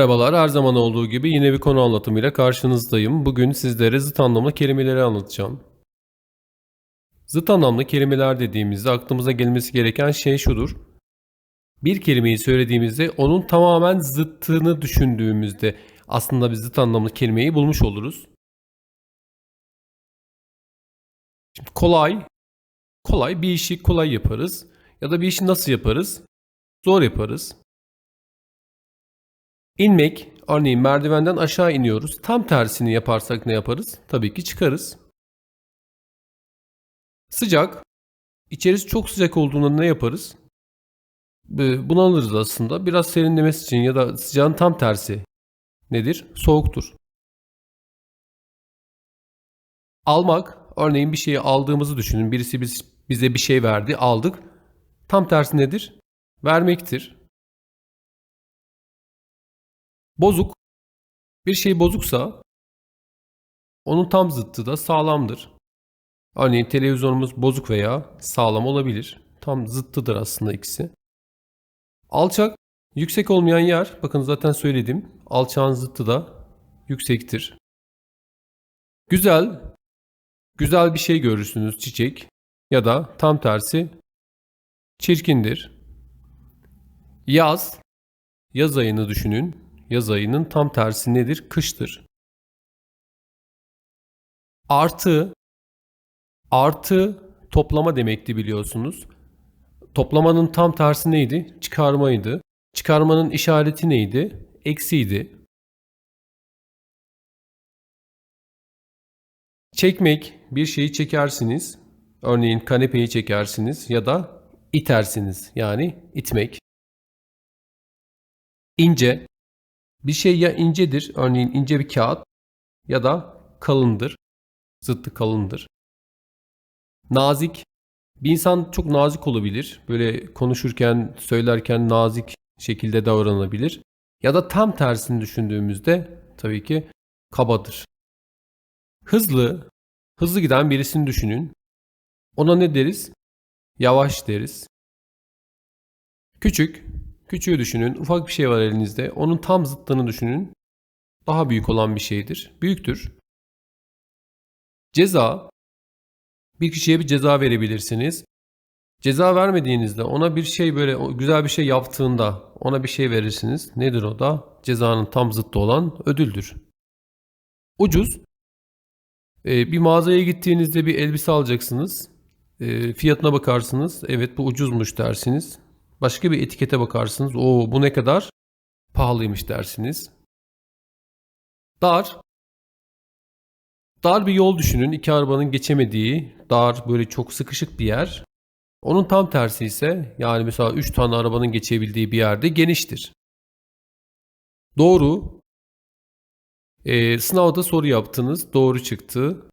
Merhabalar, her zaman olduğu gibi yine bir konu anlatımıyla karşınızdayım. Bugün sizlere zıt anlamlı kelimeleri anlatacağım. Zıt anlamlı kelimeler dediğimizde aklımıza gelmesi gereken şey şudur. Bir kelimeyi söylediğimizde onun tamamen zıttını düşündüğümüzde aslında bir zıt anlamlı kelimeyi bulmuş oluruz. Şimdi kolay, kolay bir işi kolay yaparız ya da bir işi nasıl yaparız? Zor yaparız. İnmek, örneğin merdivenden aşağı iniyoruz. Tam tersini yaparsak ne yaparız? Tabii ki çıkarız. Sıcak, içerisi çok sıcak olduğunda ne yaparız? Bunalırız aslında. Biraz serinlemesi için ya da sıcağın tam tersi nedir? Soğuktur. Almak, örneğin bir şeyi aldığımızı düşünün. Birisi biz, bize bir şey verdi, aldık. Tam tersi nedir? Vermektir. Bozuk. Bir şey bozuksa onun tam zıttı da sağlamdır. Örneğin televizyonumuz bozuk veya sağlam olabilir. Tam zıttıdır aslında ikisi. Alçak, yüksek olmayan yer. Bakın zaten söyledim. Alçağın zıttı da yüksektir. Güzel, güzel bir şey görürsünüz çiçek ya da tam tersi çirkindir. Yaz, yaz ayını düşünün. Yaz ayının tam tersi nedir? Kıştır. Artı, artı toplama demekti biliyorsunuz. Toplamanın tam tersi neydi? Çıkarmaydı. Çıkarmanın işareti neydi? Eksiydi. Çekmek, bir şeyi çekersiniz. Örneğin kanepeyi çekersiniz ya da itersiniz. Yani itmek. İnce, bir şey ya incedir, örneğin ince bir kağıt ya da kalındır. Zıttı kalındır. Nazik, bir insan çok nazik olabilir. Böyle konuşurken, söylerken nazik şekilde davranabilir. Ya da tam tersini düşündüğümüzde tabii ki kabadır. Hızlı, hızlı giden birisini düşünün. Ona ne deriz? Yavaş deriz. Küçük, küçüğü düşünün. Ufak bir şey var elinizde. Onun tam zıttını düşünün. Daha büyük olan bir şeydir. Büyüktür. Ceza, bir kişiye bir ceza verebilirsiniz. Ceza vermediğinizde ona bir şey böyle güzel bir şey yaptığında ona bir şey verirsiniz. Nedir o da? Cezanın tam zıttı olan ödüldür. Ucuz. Ee, bir mağazaya gittiğinizde bir elbise alacaksınız. Ee, fiyatına bakarsınız. Evet bu ucuzmuş dersiniz. Başka bir etikete bakarsınız. O bu ne kadar? Pahalıymış dersiniz. Dar. Dar bir yol düşünün. İki arabanın geçemediği, dar böyle çok sıkışık bir yer. Onun tam tersi ise yani mesela 3 tane arabanın geçebildiği bir yerde geniştir. Doğru. Ee, sınavda soru yaptınız. Doğru çıktı.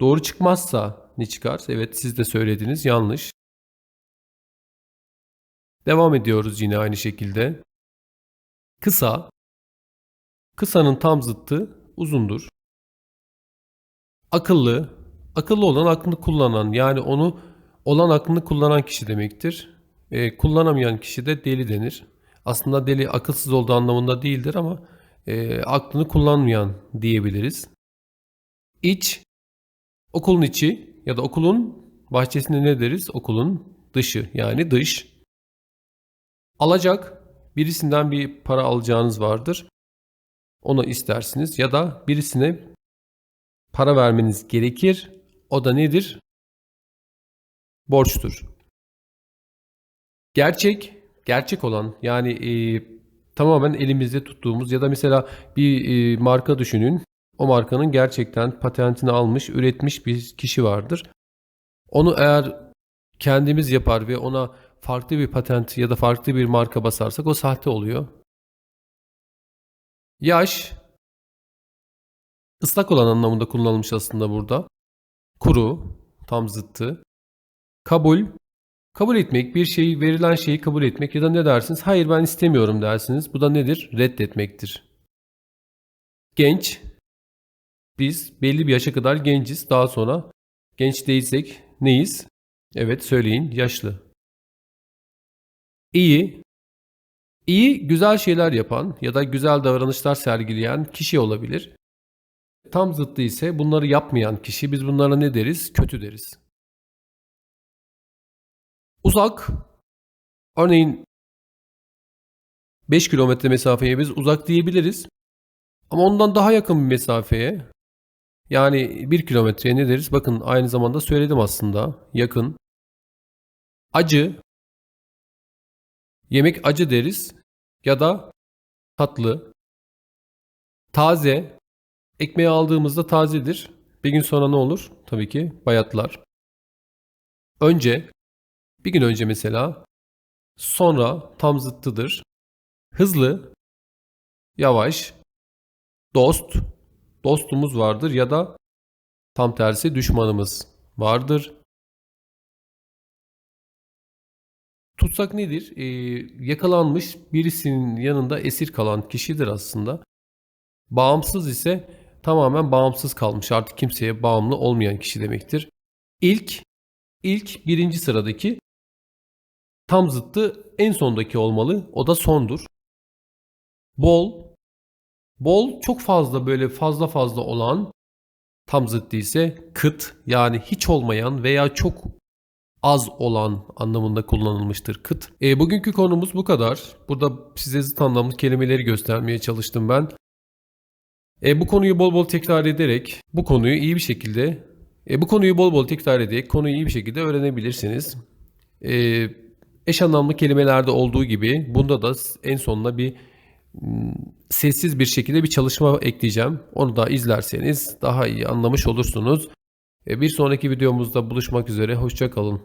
Doğru çıkmazsa ne çıkar? Evet siz de söylediniz. Yanlış. Devam ediyoruz yine aynı şekilde. Kısa. Kısanın tam zıttı uzundur. Akıllı. Akıllı olan aklını kullanan yani onu olan aklını kullanan kişi demektir. E, kullanamayan kişi de deli denir. Aslında deli akılsız olduğu anlamında değildir ama e, aklını kullanmayan diyebiliriz. İç, okulun içi ya da okulun bahçesinde ne deriz? Okulun dışı yani dış. Alacak, birisinden bir para alacağınız vardır. Onu istersiniz ya da birisine para vermeniz gerekir. O da nedir? Borçtur. Gerçek, gerçek olan yani e, tamamen elimizde tuttuğumuz ya da mesela bir e, marka düşünün. O markanın gerçekten patentini almış, üretmiş bir kişi vardır. Onu eğer kendimiz yapar ve ona farklı bir patent ya da farklı bir marka basarsak o sahte oluyor. Yaş ıslak olan anlamında kullanılmış aslında burada. Kuru, tam zıttı. Kabul, kabul etmek, bir şeyi, verilen şeyi kabul etmek ya da ne dersiniz? Hayır ben istemiyorum dersiniz. Bu da nedir? Reddetmektir. Genç, biz belli bir yaşa kadar genciz. Daha sonra genç değilsek neyiz? Evet söyleyin, yaşlı. İyi, İyi, güzel şeyler yapan ya da güzel davranışlar sergileyen kişi olabilir. Tam zıttı ise bunları yapmayan kişi biz bunlara ne deriz? Kötü deriz. Uzak, örneğin 5 kilometre mesafeye biz uzak diyebiliriz. Ama ondan daha yakın bir mesafeye yani 1 kilometreye ne deriz? Bakın aynı zamanda söyledim aslında. Yakın. Acı. Yemek acı deriz. Ya da tatlı. Taze. Ekmeği aldığımızda tazedir. Bir gün sonra ne olur? Tabii ki bayatlar. Önce. Bir gün önce mesela. Sonra tam zıttıdır. Hızlı. Yavaş. Dost. Dostumuz vardır ya da tam tersi düşmanımız vardır. Tutsak nedir? Ee, yakalanmış birisinin yanında esir kalan kişidir aslında. Bağımsız ise tamamen bağımsız kalmış artık kimseye bağımlı olmayan kişi demektir. İlk, ilk birinci sıradaki tam zıttı en sondaki olmalı. O da sondur. Bol, bol çok fazla böyle fazla fazla olan tam zıttı ise kıt yani hiç olmayan veya çok az olan anlamında kullanılmıştır kıt. E, bugünkü konumuz bu kadar. Burada size zıt anlamlı kelimeleri göstermeye çalıştım ben. E, bu konuyu bol bol tekrar ederek bu konuyu iyi bir şekilde e, bu konuyu bol bol tekrar ederek konuyu iyi bir şekilde öğrenebilirsiniz. E, eş anlamlı kelimelerde olduğu gibi bunda da en sonuna bir m, sessiz bir şekilde bir çalışma ekleyeceğim. Onu da izlerseniz daha iyi anlamış olursunuz. E, bir sonraki videomuzda buluşmak üzere. Hoşça kalın.